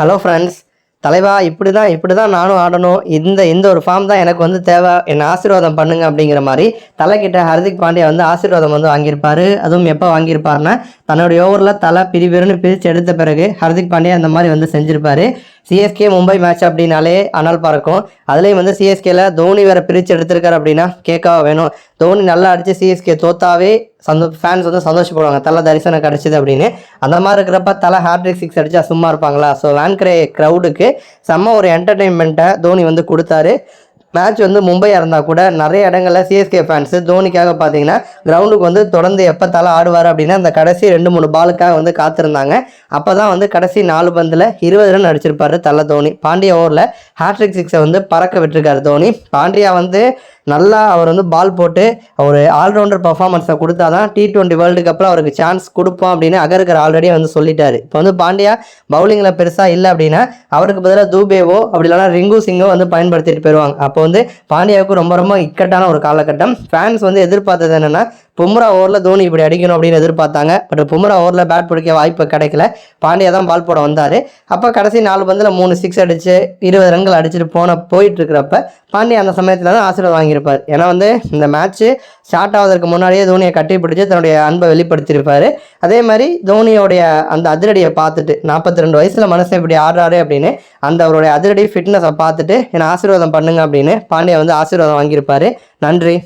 Hello friends தலைவா இப்படி தான் இப்படி தான் நானும் ஆடணும். இந்த இந்த ஒரு ஃபார்ம் தான் எனக்கு வந்து தேவை. என்னை ஆசீர்வாதம் பண்ணுங்க அப்படிங்கிற மாதிரி தலைக்கிட்ட ஹர்திக் பாண்டியா வந்து ஆசீர்வாதம் வந்து வாங்கியிருப்பாரு. அதுவும் எப்போ வாங்கியிருப்பாருன்னா தன்னுடைய ஓவரில் தலை பிரிவிருன்னு பிரித்து எடுத்த பிறகு ஹர்திக் பாண்டியா இந்த மாதிரி வந்து செஞ்சிருப்பாரு. சிஎஸ்கே மும்பை மேட்ச் அப்படின்னாலே அனல் பறக்கும் அதுலேயும் வந்து சிஎஸ்கேல தோனி வேற பிரித்து எடுத்திருக்காரு அப்படின்னா கேட்கவா வேணும். தோனி நல்லா அடித்து சிஎஸ்கே தோத்தாவே சந்தோ ஃபேன்ஸ் வந்து சந்தோஷப்படுவாங்க. தலை தரிசனம் கிடச்சிது அப்படின்னு. அந்த மாதிரி இருக்கிறப்ப தலை ஹேட்ரிக் சிக்ஸ் அடித்தா சும்மா இருப்பாங்களா? ஸோ வேன்கரே க்ரௌடுக்கு செம்ம ஒரு என்டர்டெயின்மெண்ட்டை தோனி வந்து கொடுத்தாரு. மேட்ச் வந்து மும்பையாக இருந்தால் கூட நிறைய இடங்களில் சிஎஸ்கே ஃபேன்ஸு தோனிக்காக பார்த்தீங்கன்னா கிரவுண்டுக்கு வந்து தொடர்ந்து எப்போ தலை ஆடுவார் அப்படின்னா அந்த கடைசி ரெண்டு மூணு பாலுக்காக வந்து காத்திருந்தாங்க. அப்போ தான் வந்து கடைசி நாலு பந்தில் இருபது ரன் அடிச்சிருப்பார் தலை தோனி. பாண்டியா ஓவரில் ஹேட்ரிக் சிக்ஸை வந்து பறக்க விட்டுருக்காரு தோனி. பாண்டியா வந்து நல்லா அவர் வந்து பால் போட்டு ஒரு ஆல்ரவுண்டர் பர்ஃபார்மன்ஸை கொடுத்தா தான் டி டுவெண்ட்டி வேர்ல்டு கப்பில் அவருக்கு சான்ஸ் கொடுப்போம் அப்படின்னு அகர்கர் ஆல்ரெடி வந்து சொல்லிட்டாரு. இப்போ வந்து பாண்டியா பவுலிங்கில் பெருசாக இல்லை அப்படின்னா அவருக்கு பதிலாக தூபேவோ அப்படி இல்லைனா ரிங்கு சிங்கோ வந்து பயன்படுத்திட்டு போயிடுவாங்க அப்போ வந்து பாண்டியாவுக்கு ரொம்ப ரொம்ப இக்கட்டான ஒரு காலகட்டம். ஃபேன்ஸ் வந்து எதிர்பார்த்தது என்னென்னா பும்ரா ஓவரில் தோனி இப்படி அடிக்கணும் அப்படின்னு எதிர்பார்த்தாங்க. பட் பும்ரா ஓவரில் பேட் பிடிக்க வாய்ப்பு கிடைக்கல. பாண்டியா தான் பால் போட வந்தார். அப்போ கடைசி நாலு பந்தில் மூணு சிக்ஸ் அடித்து இருபது ரன்கள் அடிச்சுட்டு போன போயிட்டு இருக்கிறப்ப பாண்டியா அந்த சமயத்தில் தான் ஆசீர்வாதம் பண்ணியிருப்பார் ஏன்னா வந்து இந்த மேட்ச்சு ஸ்டார்ட் ஆவதற்கு முன்னாடியே தோனியை கட்டி பிடிச்சி தன்னுடைய அன்பை வெளிப்படுத்தியிருப்பார். அதே மாதிரி தோனியோடைய அந்த அதிரடியை பார்த்துட்டு நாற்பத்தி ரெண்டு வயசில் மனுஷன் இப்படி ஆடுறாரு அப்படின்னு அந்த அவருடைய அதிரடி ஃபிட்னஸை பார்த்துட்டு என்னை ஆசீர்வாதம் பண்ணுங்க அப்படின்னு பாண்டியா வந்து ஆசீர்வாதம் வாங்கியிருப்பாரு. நன்றி.